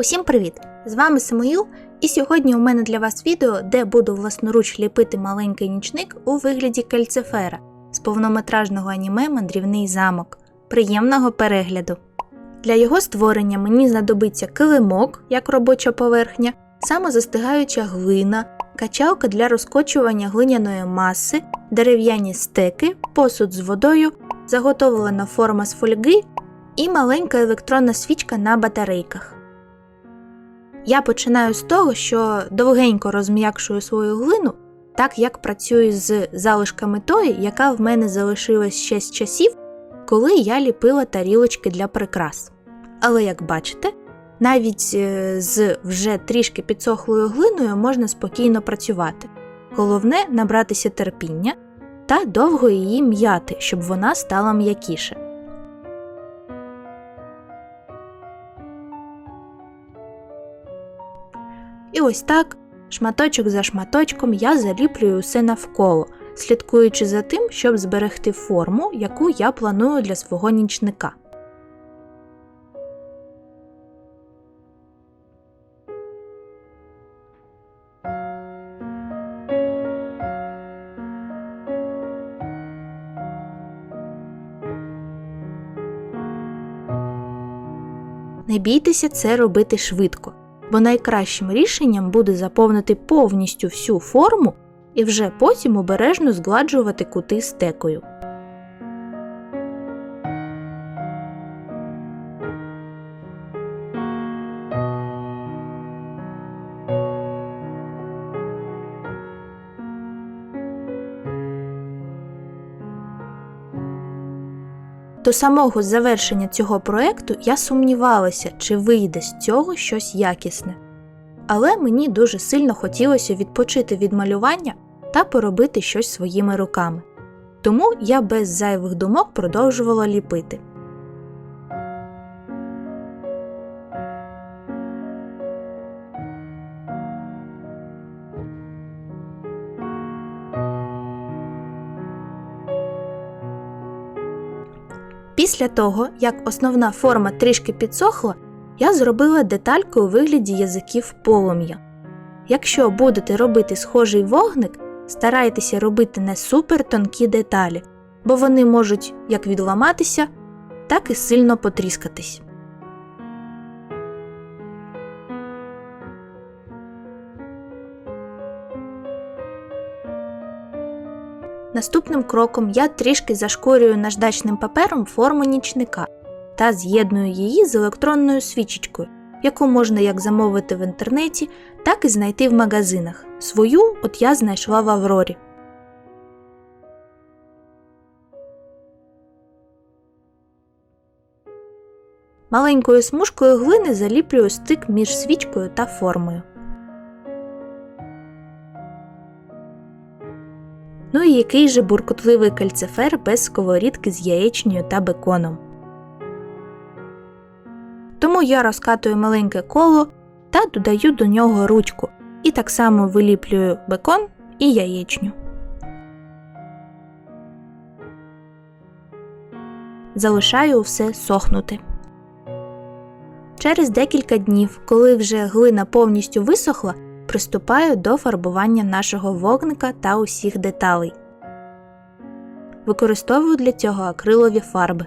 Усім привіт! З вами Самуїл, і сьогодні у мене для вас відео, де буду власноруч ліпити маленький нічник у вигляді кальцифера з повнометражного аніме Мандрівний замок. Приємного перегляду! Для його створення мені знадобиться килимок як робоча поверхня, самозастигаюча глина, качалка для розкочування глиняної маси, дерев'яні стеки, посуд з водою, заготовлена форма з фольги і маленька електронна свічка на батарейках. Я починаю з того, що довгенько розм'якшую свою глину, так як працюю з залишками тої, яка в мене залишилась ще з часів, коли я ліпила тарілочки для прикрас. Але як бачите, навіть е, з вже трішки підсохлою глиною можна спокійно працювати. Головне набратися терпіння та довго її м'яти, щоб вона стала м'якіше. І ось так, шматочок за шматочком, я заліплюю усе навколо, слідкуючи за тим, щоб зберегти форму, яку я планую для свого нічника. Не бійтеся це робити швидко, бо найкращим рішенням буде заповнити повністю всю форму і вже потім обережно згладжувати кути стекою. До самого завершення цього проекту я сумнівалася, чи вийде з цього щось якісне. Але мені дуже сильно хотілося відпочити від малювання та поробити щось своїми руками. Тому я без зайвих думок продовжувала ліпити. Після того, як основна форма трішки підсохла, я зробила детальку у вигляді язиків полум'я. Якщо будете робити схожий вогник, старайтеся робити не супер тонкі деталі, бо вони можуть як відламатися, так і сильно потріскатись. Наступним кроком я трішки зашкурюю наждачним папером форму нічника та з'єдную її з електронною свічечкою, яку можна як замовити в інтернеті, так і знайти в магазинах. Свою от я знайшла в Аврорі. Маленькою смужкою глини заліплюю стик між свічкою та формою. Ну і який же буркотливий кальцифер без сковорідки з яєчнею та беконом. Тому я розкатую маленьке коло та додаю до нього ручку і так само виліплюю бекон і яєчню. Залишаю все сохнути. Через декілька днів, коли вже глина повністю висохла, приступаю до фарбування нашого вогника та усіх деталей. Використовую для цього акрилові фарби.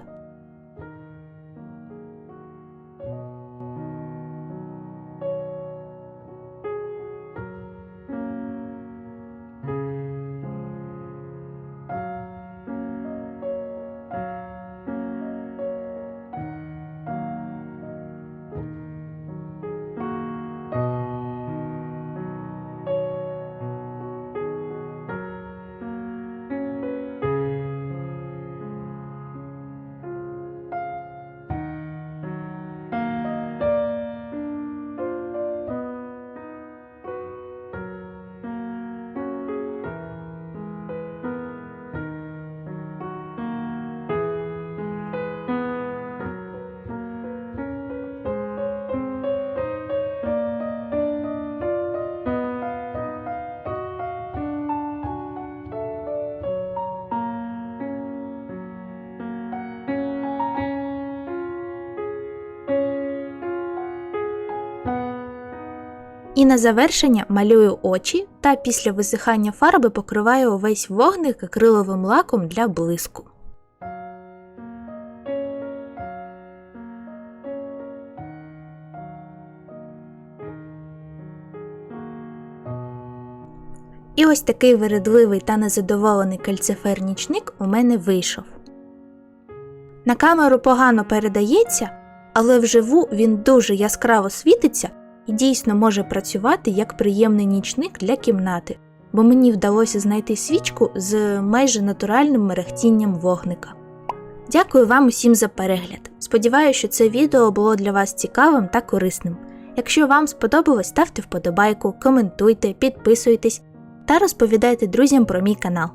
І на завершення малюю очі та після висихання фарби покриваю увесь вогник акриловим лаком для блиску. І ось такий вередливий та незадоволений кальцифер-нічник у мене вийшов. На камеру погано передається, але вживу він дуже яскраво світиться і дійсно може працювати як приємний нічник для кімнати, бо мені вдалося знайти свічку з майже натуральним мерехтінням вогника. Дякую вам усім за перегляд. Сподіваюся, що це відео було для вас цікавим та корисним. Якщо вам сподобалось, ставте вподобайку, коментуйте, підписуйтесь та розповідайте друзям про мій канал.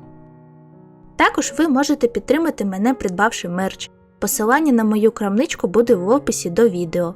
Також ви можете підтримати мене, придбавши мерч. Посилання на мою крамничку буде в описі до відео.